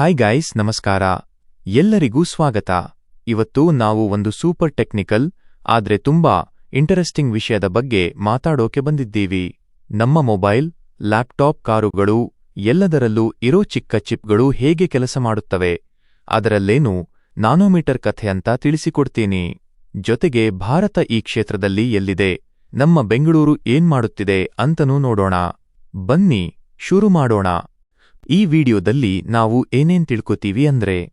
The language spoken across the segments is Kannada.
ಹಾಯ್ ಗೈಸ್ ನಮಸ್ಕಾರ. ಎಲ್ಲರಿಗೂ ಸ್ವಾಗತ. ಇವತ್ತು ನಾವು ಒಂದು ಸೂಪರ್ ಟೆಕ್ನಿಕಲ್ ಆದ್ರೆ ತುಂಬಾ ಇಂಟರೆಸ್ಟಿಂಗ್ ವಿಷಯದ ಬಗ್ಗೆ ಮಾತಾಡೋಕೆ ಬಂದಿದ್ದೀವಿ. ನಮ್ಮ ಮೊಬೈಲ್ ಲ್ಯಾಪ್ಟಾಪ್ ಕಾರುಗಳು, ಎಲ್ಲದರಲ್ಲೂ ಇರೋ ಚಿಕ್ಕ ಚಿಪ್ಗಳು ಹೇಗೆ ಕೆಲಸ ಮಾಡುತ್ತವೆ? ಅದರಲ್ಲೇನು ನಾನೋಮೀಟರ್ ಕಥೆ ಅಂತ ತಿಳಿಸಿಕೊಡ್ತೀನಿ. ಜೊತೆಗೆ ಭಾರತ ಈ ಕ್ಷೇತ್ರದಲ್ಲಿ ಎಲ್ಲಿದೆ? ನಮ್ಮ ಬೆಂಗಳೂರು ಏನ್ ಮಾಡುತ್ತಿದೆ ಅಂತನೂ ನೋಡೋಣ. ಬನ್ನಿ, ಶುರು ಮಾಡೋಣ. ಈ ವಿಡಿಯೋದಲ್ಲಿ ನಾವು ಏನೇನ್ ತಿಳ್ಕೊತೀವಿ ಅಂದ್ರೆ,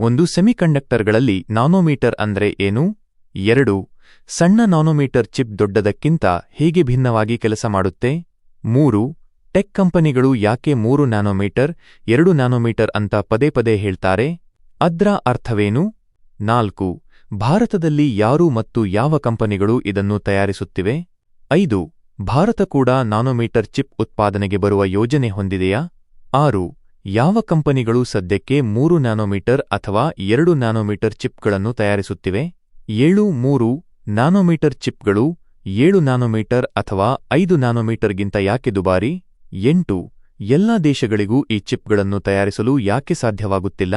ಒಂದು ಸೆಮಿಕಂಡಕ್ಟರ್ಗಳಲ್ಲಿ ನಾನೋಮೀಟರ್ ಅಂದ್ರೆ ಏನು? ಎರಡು. ಸಣ್ಣ ನಾನೋಮೀಟರ್ ಚಿಪ್ ದೊಡ್ಡದಕ್ಕಿಂತ ಹೇಗೆ ಭಿನ್ನವಾಗಿ ಕೆಲಸ ಮಾಡುತ್ತೆ? ಮೂರು. ಟೆಕ್ ಕಂಪನಿಗಳು ಯಾಕೆ ಮೂರು ನ್ಯಾನೋಮೀಟರ್, ಎರಡು ನ್ಯಾನೋಮೀಟರ್ ಅಂತ ಪದೇ ಪದೇ ಹೇಳ್ತಾರೆ? ಅದ್ರ ಅರ್ಥವೇನು? ನಾಲ್ಕು. ಭಾರತದಲ್ಲಿ ಯಾರು ಮತ್ತು ಯಾವ ಕಂಪನಿಗಳು ಇದನ್ನು ತಯಾರಿಸುತ್ತಿವೆ? ಐದು. ಭಾರತ ಕೂಡ ನಾನೋಮೀಟರ್ ಚಿಪ್ ಉತ್ಪಾದನೆಗೆ ಬರುವ ಯೋಜನೆ ಹೊಂದಿದೆಯಾ? ಆರು, ಯಾವ ಕಂಪನಿಗಳು ಸದ್ಯಕ್ಕೆ ಮೂರು ನ್ಯಾನೋಮೀಟರ್ ಅಥವಾ ಎರಡು ನ್ಯಾನೋಮೀಟರ್ ಚಿಪ್ಗಳನ್ನು ತಯಾರಿಸುತ್ತಿವೆ? ಏಳು, ಮೂರು ನ್ಯಾನೋಮೀಟರ್ ಚಿಪ್ಗಳು ಏಳು ನ್ಯಾನೋಮೀಟರ್ ಅಥವಾ ಐದು ನ್ಯಾನೋಮೀಟರ್ಗಿಂತ ಯಾಕೆ ದುಬಾರಿ? ಎಂಟು, ಎಲ್ಲಾ ದೇಶಗಳಿಗೂ ಈ ಚಿಪ್ಗಳನ್ನು ತಯಾರಿಸಲು ಯಾಕೆ ಸಾಧ್ಯವಾಗುತ್ತಿಲ್ಲ?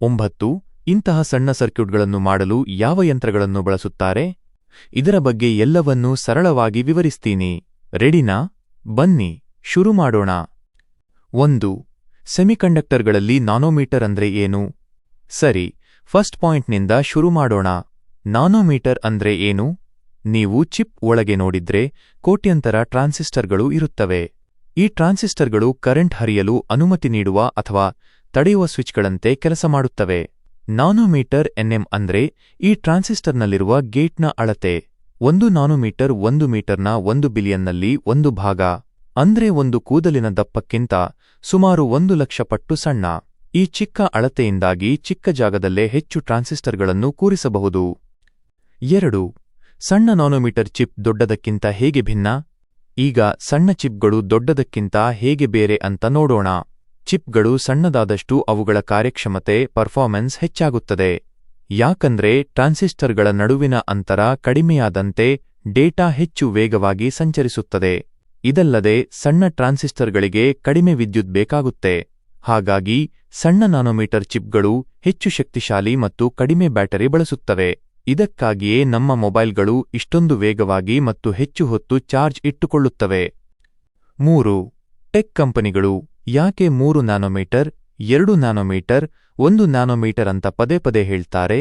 ಒಂಬತ್ತು, ಇಂತಹ ಸಣ್ಣ ಸರ್ಕ್ಯೂಟ್ಗಳನ್ನು ಮಾಡಲು ಯಾವ ಯಂತ್ರಗಳನ್ನು ಬಳಸುತ್ತಾರೆ? ಇದರ ಬಗ್ಗೆ ಎಲ್ಲವನ್ನೂ ಸರಳವಾಗಿ ವಿವರಿಸ್ತೀನಿ. ರೆಡಿನಾ? ಬನ್ನಿ, ಶುರು ಮಾಡೋಣ. ಒಂದು, ಸೆಮಿಕಂಡಕ್ಟರ್ಗಳಲ್ಲಿ ನಾನೋಮೀಟರ್ ಅಂದ್ರೆ ಏನು? ಸರಿ, ಫಸ್ಟ್ ಪಾಯಿಂಟ್ನಿಂದ ಶುರು ಮಾಡೋಣ. ನಾನೋಮೀಟರ್ ಅಂದ್ರೆ ಏನು? ನೀವು ಚಿಪ್ ಒಳಗೆ ನೋಡಿದ್ರೆ ಕೋಟ್ಯಂತರ ಟ್ರಾನ್ಸಿಸ್ಟರ್ಗಳು ಇರುತ್ತವೆ. ಈ ಟ್ರಾನ್ಸಿಸ್ಟರ್ಗಳು ಕರೆಂಟ್ ಹರಿಯಲು ಅನುಮತಿ ನೀಡುವ ಅಥವಾ ತಡೆಯುವ ಸ್ವಿಚ್ಗಳಂತೆ ಕೆಲಸ ಮಾಡುತ್ತವೆ. ನಾನೋಮೀಟರ್ ಎನ್ಎಂ ಅಂದ್ರೆ ಈ ಟ್ರಾನ್ಸಿಸ್ಟರ್ನಲ್ಲಿರುವ ಗೇಟ್ನ ಅಳತೆ. ಒಂದು ನಾನೋಮೀಟರ್ ಒಂದು ಮೀಟರ್ನ ಒಂದು ಬಿಲಿಯನ್ನಲ್ಲಿ ಒಂದು ಭಾಗ. ಅಂದ್ರೆ ಒಂದು ಕೂದಲಿನ ದಪ್ಪಕ್ಕಿಂತ ಸುಮಾರು ಒಂದು ಲಕ್ಷ ಪಟ್ಟು ಸಣ್ಣ. ಈ ಚಿಕ್ಕ ಅಳತೆಯಿಂದಾಗಿ ಚಿಕ್ಕ ಜಾಗದಲ್ಲೇ ಹೆಚ್ಚು ಟ್ರಾನ್ಸಿಸ್ಟರ್ಗಳನ್ನು ಕೂರಿಸಬಹುದು. ಎರಡು. ಸಣ್ಣ ನಾನೋಮೀಟರ್ ಚಿಪ್ ದೊಡ್ಡದಕ್ಕಿಂತ ಹೇಗೆ ಭಿನ್ನ? ಈಗ ಸಣ್ಣ ಚಿಪ್ಗಳು ದೊಡ್ಡದಕ್ಕಿಂತ ಹೇಗೆ ಬೇರೆ ಅಂತ ನೋಡೋಣ. ಚಿಪ್ಗಳು ಸಣ್ಣದಾದಷ್ಟು ಅವುಗಳ ಕಾರ್ಯಕ್ಷಮತೆ, ಪರ್ಫಾರ್ಮೆನ್ಸ್ ಹೆಚ್ಚಾಗುತ್ತದೆ. ಯಾಕಂದ್ರೆ ಟ್ರಾನ್ಸಿಸ್ಟರ್ಗಳ ನಡುವಿನ ಅಂತರ ಕಡಿಮೆಯಾದಂತೆ ಡೇಟಾ ಹೆಚ್ಚು ವೇಗವಾಗಿ ಸಂಚರಿಸುತ್ತದೆ. ಇದಲ್ಲದೆ ಸಣ್ಣ ಟ್ರಾನ್ಸಿಸ್ಟರ್ಗಳಿಗೆ ಕಡಿಮೆ ವಿದ್ಯುತ್ ಬೇಕಾಗುತ್ತೆ. ಹಾಗಾಗಿ ಸಣ್ಣ ನಾನೋಮೀಟರ್ ಚಿಪ್ಗಳು ಹೆಚ್ಚು ಶಕ್ತಿಶಾಲಿ ಮತ್ತು ಕಡಿಮೆ ಬ್ಯಾಟರಿ ಬಳಸುತ್ತವೆ. ಇದಕ್ಕಾಗಿಯೇ ನಮ್ಮ ಮೊಬೈಲ್ಗಳು ಇಷ್ಟೊಂದು ವೇಗವಾಗಿ ಮತ್ತು ಹೆಚ್ಚು ಹೊತ್ತು ಚಾರ್ಜ್ ಇಟ್ಟುಕೊಳ್ಳುತ್ತವೆ. ಮೂರು, ಟೆಕ್ ಕಂಪನಿಗಳು ಯಾಕೆ ಮೂರು ನ್ಯಾನೋಮೀಟರ್, ಎರಡು ನ್ಯಾನೋಮೀಟರ್, ಒಂದು ನ್ಯಾನೋಮೀಟರ್ ಅಂತ ಪದೇ ಪದೇ ಹೇಳ್ತಾರೆ?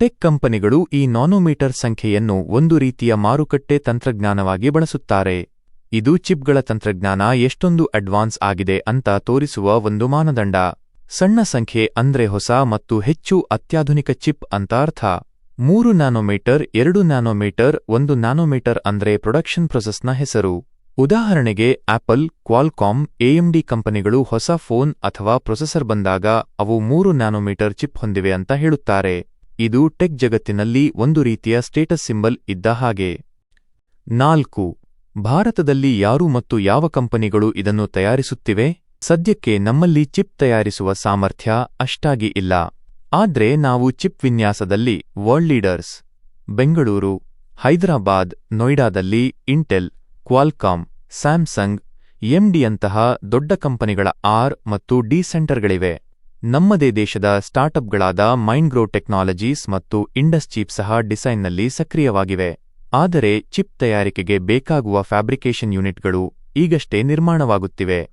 ಟೆಕ್ ಕಂಪನಿಗಳು ಈ ನಾನೋಮೀಟರ್ ಸಂಖ್ಯೆಯನ್ನು ಒಂದು ರೀತಿಯ ಮಾರುಕಟ್ಟೆ ತಂತ್ರಜ್ಞಾನವಾಗಿ ಬಳಸುತ್ತಾರೆ. ಇದು ಚಿಪ್ಗಳ ತಂತ್ರಜ್ಞಾನ ಎಷ್ಟೊಂದು ಅಡ್ವಾನ್ಸ್ ಆಗಿದೆ ಅಂತ ತೋರಿಸುವ ಒಂದು ಮಾನದಂಡ. ಸಣ್ಣ ಸಂಖ್ಯೆ ಅಂದ್ರೆ ಹೊಸ ಮತ್ತು ಹೆಚ್ಚು ಅತ್ಯಾಧುನಿಕ ಚಿಪ್ ಅಂತ ಅರ್ಥ. ಮೂರು ನ್ಯಾನೋಮೀಟರ್, ಎರಡು ನ್ಯಾನೋಮೀಟರ್, ಒಂದು ನ್ಯಾನೋಮೀಟರ್ ಅಂದ್ರೆ ಪ್ರೊಡಕ್ಷನ್ ಪ್ರೊಸೆಸ್ನ ಹೆಸರು. ಉದಾಹರಣೆಗೆ, ಆಪಲ್ ಕ್ವಾಲ್ಕಾಮ್ ಎಎಂಡಿ ಕಂಪನಿಗಳು ಹೊಸ ಫೋನ್ ಅಥವಾ ಪ್ರೊಸೆಸರ್ ಬಂದಾಗ ಅವು ಮೂರು ನ್ಯಾನೋಮೀಟರ್ ಚಿಪ್ ಹೊಂದಿವೆ ಅಂತ ಹೇಳುತ್ತಾರೆ. ಇದು ಟೆಕ್ ಜಗತ್ತಿನಲ್ಲಿ ಒಂದು ರೀತಿಯ ಸ್ಟೇಟಸ್ ಸಿಂಬಲ್ ಇದ್ದ ಹಾಗೆ. ನಾಲ್ಕು. ಭಾರತದಲ್ಲಿ ಯಾರು ಮತ್ತು ಯಾವ ಕಂಪನಿಗಳು ಇದನ್ನು ತಯಾರಿಸುತ್ತಿವೆ? ಸದ್ಯಕ್ಕೆ ನಮ್ಮಲ್ಲಿ ಚಿಪ್ ತಯಾರಿಸುವ ಸಾಮರ್ಥ್ಯ ಅಷ್ಟಾಗಿ ಇಲ್ಲ. ಆದ್ರೆ ನಾವು ಚಿಪ್ ವಿನ್ಯಾಸದಲ್ಲಿ ವರ್ಲ್ಡ್ ಲೀಡರ್ಸ್. ಬೆಂಗಳೂರು, ಹೈದರಾಬಾದ್, ನೋಯ್ಡಾದಲ್ಲಿ ಇಂಟೆಲ್ ಕ್ವಾಲ್ಕಾಮ್ ಸ್ಯಾಮ್ಸಂಗ್, ಎಂಡಿಯಂತಹ ದೊಡ್ಡ ಕಂಪನಿಗಳ ಆರ್ ಮತ್ತು ಡಿ ಸೆಂಟರ್ಗಳಿವೆ. ನಮ್ಮದೇ ದೇಶದ ಸ್ಟಾರ್ಟ್ಅಪ್ಗಳಾದ ಮೈಂಡ್ಗ್ರೋ ಟೆಕ್ನಾಲಜೀಸ್ ಮತ್ತು ಇಂಡಸ್ಚೀಪ್ ಸಹ ಡಿಸೈನ್ನಲ್ಲಿ ಸಕ್ರಿಯವಾಗಿವೆ. ಆದರೆ ಚಿಪ್ ತಯಾರಿಕೆಗೆ ಬೇಕಾಗುವ ಫ್ಯಾಬ್ರಿಕೇಶನ್ ಯೂನಿಟ್ಗಳು ಈಗಷ್ಟೇ ನಿರ್ಮಾಣವಾಗುತ್ತಿವೆ.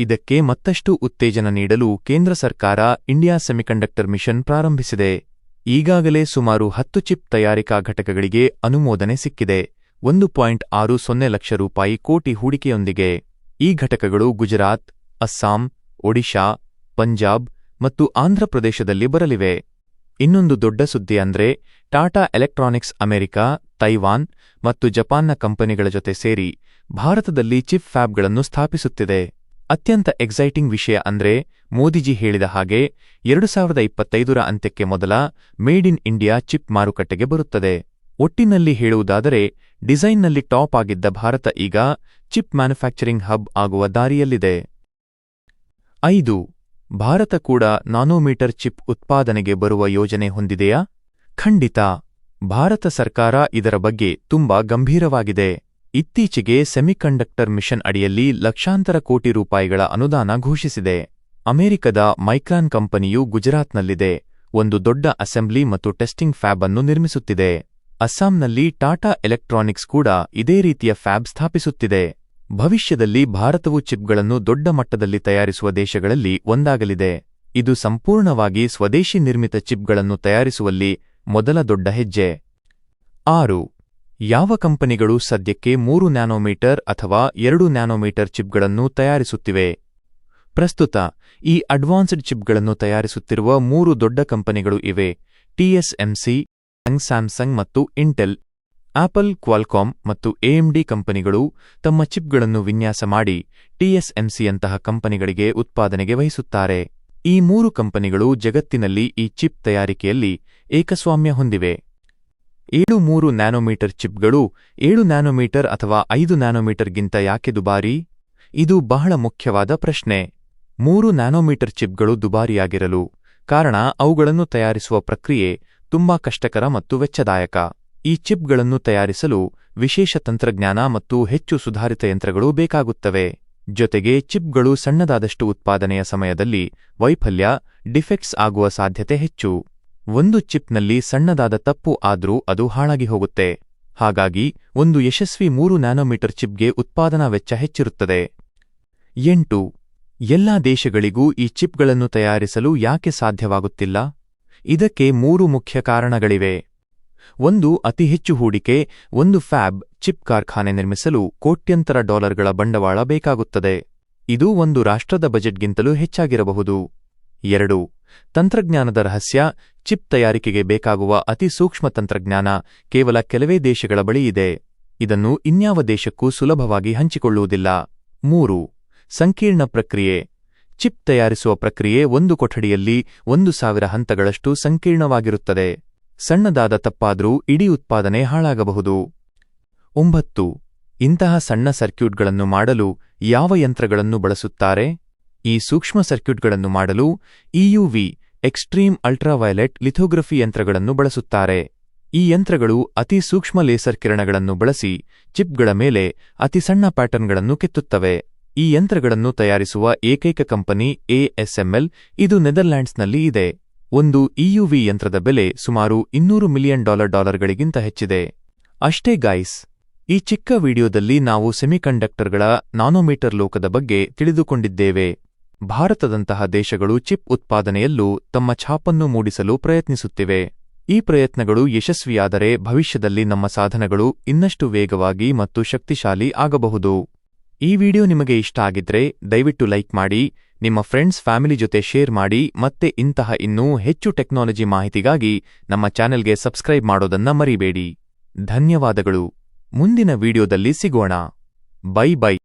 ಇದಕ್ಕೆ ಮತ್ತಷ್ಟು ಉತ್ತೇಜನ ನೀಡಲು ಕೇಂದ್ರ ಸರ್ಕಾರ ಇಂಡಿಯಾ ಸೆಮಿಕಂಡಕ್ಟರ್ ಮಿಷನ್ ಪ್ರಾರಂಭಿಸಿದೆ. ಈಗಾಗಲೇ ಸುಮಾರು ಹತ್ತು ಚಿಪ್ ತಯಾರಿಕಾ ಘಟಕಗಳಿಗೆ ಅನುಮೋದನೆ ಸಿಕ್ಕಿದೆ. ಒಂದು ಪಾಯಿಂಟ್ ಆರು ಸೊನ್ನೆ ಲಕ್ಷ ರೂಪಾಯಿ ಕೋಟಿ ಹೂಡಿಕೆಯೊಂದಿಗೆ. ಈ ಘಟಕಗಳು ಗುಜರಾತ್, ಅಸ್ಸಾಂ, ಒಡಿಶಾ, ಪಂಜಾಬ್ ಮತ್ತು ಆಂಧ್ರಪ್ರದೇಶದಲ್ಲಿ ಬರಲಿವೆ. ಇನ್ನೊಂದು ದೊಡ್ಡ ಸುದ್ದಿ ಅಂದ್ರೆ, ಟಾಟಾ ಎಲೆಕ್ಟ್ರಾನಿಕ್ಸ್ ಅಮೆರಿಕ, ತೈವಾನ್ ಮತ್ತು ಜಪಾನ್ನ ಕಂಪನಿಗಳ ಜೊತೆ ಸೇರಿ ಭಾರತದಲ್ಲಿ ಚಿಪ್ ಫ್ಯಾಬ್ಗಳನ್ನು ಸ್ಥಾಪಿಸುತ್ತಿದೆ. ಅತ್ಯಂತ ಎಕ್ಸೈಟಿಂಗ್ ವಿಷಯ ಅಂದ್ರೆ, ಮೋದಿಜಿ ಹೇಳಿದ ಹಾಗೆ ಎರಡು ಸಾವಿರದ ಇಪ್ಪತ್ತೈದರ ಅಂತ್ಯಕ್ಕೆ ಮೊದಲ ಮೇಡ್ ಇನ್ ಇಂಡಿಯಾ ಚಿಪ್ ಮಾರುಕಟ್ಟೆಗೆ ಬರುತ್ತದೆ. ಒಟ್ಟಿನಲ್ಲಿ ಹೇಳುವುದಾದರೆ, ಡಿಸೈನ್ನಲ್ಲಿ ಟಾಪ್ ಆಗಿದ್ದ ಭಾರತ ಈಗ ಚಿಪ್ ಮ್ಯಾನುಫ್ಯಾಕ್ಚರಿಂಗ್ ಹಬ್ ಆಗುವ ದಾರಿಯಲ್ಲಿದೆ. ಐದು ಭಾರತ ಕೂಡ ನಾನೋಮೀಟರ್ ಚಿಪ್ ಉತ್ಪಾದನೆಗೆ ಬರುವ ಯೋಜನೆ ಹೊಂದಿದೆಯಾ? ಖಂಡಿತ. ಭಾರತ ಸರ್ಕಾರ ಇದರ ಬಗ್ಗೆ ತುಂಬಾ ಗಂಭೀರವಾಗಿದೆ. ಇತ್ತೀಚೆಗೆ ಸೆಮಿಕಂಡಕ್ಟರ್ ಮಿಷನ್ ಅಡಿಯಲ್ಲಿ ಲಕ್ಷಾಂತರ ಕೋಟಿ ರೂಪಾಯಿಗಳ ಅನುದಾನ ಘೋಷಿಸಿದೆ. ಅಮೆರಿಕದ ಮೈಕ್ರಾನ್ ಕಂಪನಿಯು ಗುಜರಾತ್ನಲ್ಲಿದೆ. ಒಂದು ದೊಡ್ಡ ಅಸೆಂಬ್ಲಿ ಮತ್ತು ಟೆಸ್ಟಿಂಗ್ ಫ್ಯಾಬ್ ಅನ್ನು ನಿರ್ಮಿಸುತ್ತಿದೆ. ಅಸ್ಸಾಂನಲ್ಲಿ ಟಾಟಾ ಎಲೆಕ್ಟ್ರಾನಿಕ್ಸ್ ಕೂಡ ಇದೇ ರೀತಿಯ ಫ್ಯಾಬ್ ಸ್ಥಾಪಿಸುತ್ತಿದೆ. ಭವಿಷ್ಯದಲ್ಲಿ ಭಾರತವು ಚಿಪ್ಗಳನ್ನು ದೊಡ್ಡ ಮಟ್ಟದಲ್ಲಿ ತಯಾರಿಸುವ ದೇಶಗಳಲ್ಲಿ ಒಂದಾಗಲಿದೆ. ಇದು ಸಂಪೂರ್ಣವಾಗಿ ಸ್ವದೇಶಿ ನಿರ್ಮಿತ ಚಿಪ್ಗಳನ್ನು ತಯಾರಿಸುವಲ್ಲಿ ಮೊದಲ ದೊಡ್ಡ ಹೆಜ್ಜೆ. ಆರು. ಯಾವ ಕಂಪನಿಗಳು ಸದ್ಯಕ್ಕೆ ಮೂರು ನ್ಯಾನೋಮೀಟರ್ ಅಥವಾ ಎರಡು ನ್ಯಾನೋಮೀಟರ್ ಚಿಪ್ಗಳನ್ನು ತಯಾರಿಸುತ್ತಿವೆ? ಪ್ರಸ್ತುತ, ಈ ಅಡ್ವಾನ್ಸ್ಡ್ ಚಿಪ್ಗಳನ್ನು ತಯಾರಿಸುತ್ತಿರುವ ಮೂರು ದೊಡ್ಡ ಕಂಪನಿಗಳು ಇವೆ ಟಿಎಸ್ಎಂಸಿ ಸ್ಯಾಮ್ಸಂಗ್ ಮತ್ತು ಇಂಟೆಲ್. ಆಪಲ್ ಕ್ವಾಲ್ಕಾಮ್ ಮತ್ತು ಎಎಂಡಿ ಕಂಪನಿಗಳು ತಮ್ಮ ಚಿಪ್ಗಳನ್ನು ವಿನ್ಯಾಸ ಮಾಡಿ ಟಿಎಸ್ಎಂಸಿಯಂತಹ ಕಂಪನಿಗಳಿಗೆ ಉತ್ಪಾದನೆಗೆ ವಹಿಸುತ್ತಾರೆ. ಈ ಮೂರು ಕಂಪನಿಗಳು ಜಗತ್ತಿನಲ್ಲಿ ಈ ಚಿಪ್ ತಯಾರಿಕೆಯಲ್ಲಿ ಏಕಸ್ವಾಮ್ಯ ಹೊಂದಿವೆ. ಏಳು ಮೂರು ನ್ಯಾನೋಮೀಟರ್ ಚಿಪ್ಗಳು ಏಳು ನ್ಯಾನೋಮೀಟರ್ ಅಥವಾ ಐದು ನ್ಯಾನೋಮೀಟರ್ಗಿಂತ ಯಾಕೆ ದುಬಾರಿ? ಇದು ಬಹಳ ಮುಖ್ಯವಾದ ಪ್ರಶ್ನೆ. ಮೂರು ನ್ಯಾನೋಮೀಟರ್ ಚಿಪ್ಗಳು ದುಬಾರಿಯಾಗಿರಲು ಕಾರಣ ಅವುಗಳನ್ನು ತಯಾರಿಸುವ ಪ್ರಕ್ರಿಯೆ ತುಂಬಾ ಕಷ್ಟಕರ ಮತ್ತು ವೆಚ್ಚದಾಯಕ. ಈ ಚಿಪ್ಗಳನ್ನು ತಯಾರಿಸಲು ವಿಶೇಷ ತಂತ್ರಜ್ಞಾನ ಮತ್ತು ಹೆಚ್ಚು ಸುಧಾರಿತ ಯಂತ್ರಗಳು ಬೇಕಾಗುತ್ತವೆ. ಜೊತೆಗೆ ಚಿಪ್ಗಳು ಸಣ್ಣದಾದಷ್ಟು ಉತ್ಪಾದನೆಯ ಸಮಯದಲ್ಲಿ ವೈಫಲ್ಯ, ಡಿಫೆಕ್ಟ್ಸ್ ಆಗುವ ಸಾಧ್ಯತೆ ಹೆಚ್ಚು. ಒಂದು ಚಿಪ್ನಲ್ಲಿ ಸಣ್ಣದಾದ ತಪ್ಪು ಆದರೂ ಅದು ಹಾಳಾಗಿ ಹೋಗುತ್ತೆ. ಹಾಗಾಗಿ ಒಂದು ಯಶಸ್ವಿ ಮೂರು ನ್ಯಾನೋಮೀಟರ್ ಚಿಪ್ಗೆ ಉತ್ಪಾದನಾ ವೆಚ್ಚ ಹೆಚ್ಚಿರುತ್ತದೆ. ಎಂಟು. ಎಲ್ಲಾ ದೇಶಗಳಿಗೂ ಈ ಚಿಪ್ಗಳನ್ನು ತಯಾರಿಸಲು ಯಾಕೆ ಸಾಧ್ಯವಾಗುತ್ತಿಲ್ಲ? ಇದಕ್ಕೆ ಮೂರು ಮುಖ್ಯ ಕಾರಣಗಳಿವೆ. ಒಂದು ಅತಿ ಹೆಚ್ಚು ಹೂಡಿಕೆ, ಒಂದು ಫ್ಯಾಬ್ ಚಿಪ್ ಕಾರ್ಖಾನೆ ನಿರ್ಮಿಸಲು ಕೋಟ್ಯಂತರ ಡಾಲರ್ಗಳ ಬಂಡವಾಳ ಬೇಕಾಗುತ್ತದೆ. ಇದು ಒಂದು ರಾಷ್ಟ್ರದ ಬಜೆಟ್ಗಿಂತಲೂ ಹೆಚ್ಚಾಗಿರಬಹುದು. ಎರಡು, ತಂತ್ರಜ್ಞಾನದ ರಹಸ್ಯ, ಚಿಪ್ ತಯಾರಿಕೆಗೆ ಬೇಕಾಗುವ ಅತಿ ಸೂಕ್ಷ್ಮ ತಂತ್ರಜ್ಞಾನ ಕೇವಲ ಕೆಲವೇ ದೇಶಗಳ ಬಳಿ ಇದೆ. ಇದನ್ನು ಇನ್ಯಾವ ದೇಶಕ್ಕೂ ಸುಲಭವಾಗಿ ಹಂಚಿಕೊಳ್ಳುವುದಿಲ್ಲ. ಮೂರು, ಸಂಕೀರ್ಣ ಪ್ರಕ್ರಿಯೆ. ಚಿಪ್ ತಯಾರಿಸುವ ಪ್ರಕ್ರಿಯೆ ಒಂದು ಕೊಠಡಿಯಲ್ಲಿ ಒಂದು ಸಾವಿರ ಹಂತಗಳಷ್ಟು ಸಂಕೀರ್ಣವಾಗಿರುತ್ತದೆ. ಸಣ್ಣದಾದ ತಪ್ಪಾದರೂ ಇಡೀ ಉತ್ಪಾದನೆ ಹಾಳಾಗಬಹುದು. ಒಂಬತ್ತು. ಇಂತಹ ಸಣ್ಣ ಸರ್ಕ್ಯೂಟ್ಗಳನ್ನು ಮಾಡಲು ಯಾವ ಯಂತ್ರಗಳನ್ನು ಬಳಸುತ್ತಾರೆ? ಈ ಸೂಕ್ಷ್ಮ ಸರ್ಕ್ಯೂಟ್ಗಳನ್ನು ಮಾಡಲು ಇಯುವಿ ಎಕ್ಸ್ಟ್ರೀಮ್ ಅಲ್ಟ್ರಾವೈಲೆಟ್ ಲಿಥೋಗ್ರಫಿ ಯಂತ್ರಗಳನ್ನು ಬಳಸುತ್ತಾರೆ. ಈ ಯಂತ್ರಗಳು ಅತಿ ಸೂಕ್ಷ್ಮ ಲೇಸರ್ ಕಿರಣಗಳನ್ನು ಬಳಸಿ ಚಿಪ್ಗಳ ಮೇಲೆ ಅತಿ ಸಣ್ಣ ಪ್ಯಾಟರ್ನ್ಗಳನ್ನು ಕೆತ್ತುತ್ತವೆ. ಈ ಯಂತ್ರಗಳನ್ನು ತಯಾರಿಸುವ ಏಕೈಕ ಕಂಪನಿ ಎಎಸ್ಎಂಎಲ್ ಇದು ನೆದರ್ಲ್ಯಾಂಡ್ಸ್ನಲ್ಲಿ ಇದೆ. ಒಂದು ಇಯುವಿ ಯಂತ್ರದ ಬೆಲೆ ಸುಮಾರು ಇನ್ನೂರು ಮಿಲಿಯನ್ ಡಾಲರ್ ಡಾಲರ್ಗಳಿಗಿಂತ ಹೆಚ್ಚಿದೆ. ಅಷ್ಟೇ ಗಾಯ್ಸ್ ಈ ಚಿಕ್ಕ ವಿಡಿಯೋದಲ್ಲಿ ನಾವು ಸೆಮಿಕಂಡಕ್ಟರ್ಗಳ ನಾನೋಮೀಟರ್ ಲೋಕದ ಬಗ್ಗೆ ತಿಳಿದುಕೊಂಡಿದ್ದೇವೆ. ಭಾರತದಂತಹ ದೇಶಗಳು ಚಿಪ್ ಉತ್ಪಾದನೆಯಲ್ಲೂ ತಮ್ಮ ಛಾಪನ್ನು ಮೂಡಿಸಲು ಪ್ರಯತ್ನಿಸುತ್ತಿವೆ. ಈ ಪ್ರಯತ್ನಗಳು ಯಶಸ್ವಿಯಾದರೆ ಭವಿಷ್ಯದಲ್ಲಿ ನಮ್ಮ ಸಾಧನಗಳು ಇನ್ನಷ್ಟು ವೇಗವಾಗಿ ಮತ್ತು ಶಕ್ತಿಶಾಲಿ ಆಗಬಹುದು. ಈ ವಿಡಿಯೋ ನಿಮಗೆ ಇಷ್ಟ ಆಗಿದ್ರೆ ದಯವಿಟ್ಟು ಲೈಕ್ ಮಾಡಿ, ನಿಮ್ಮ ಫ್ರೆಂಡ್ಸ್, ಫ್ಯಾಮಿಲಿ ಜೊತೆ ಶೇರ್ ಮಾಡಿ ಮತ್ತೆ ಇಂತಹ ಇನ್ನೂ ಹೆಚ್ಚು ಟೆಕ್ನಾಲಜಿ ಮಾಹಿತಿಗಾಗಿ ನಮ್ಮ ಚಾನೆಲ್ಗೆ ಸಬ್ಸ್ಕ್ರೈಬ್ ಮಾಡೋದನ್ನ ಮರಿಬೇಡಿ. ಧನ್ಯವಾದಗಳು. ಮುಂದಿನ ವಿಡಿಯೋದಲ್ಲಿ ಸಿಗೋಣ. Bye bye.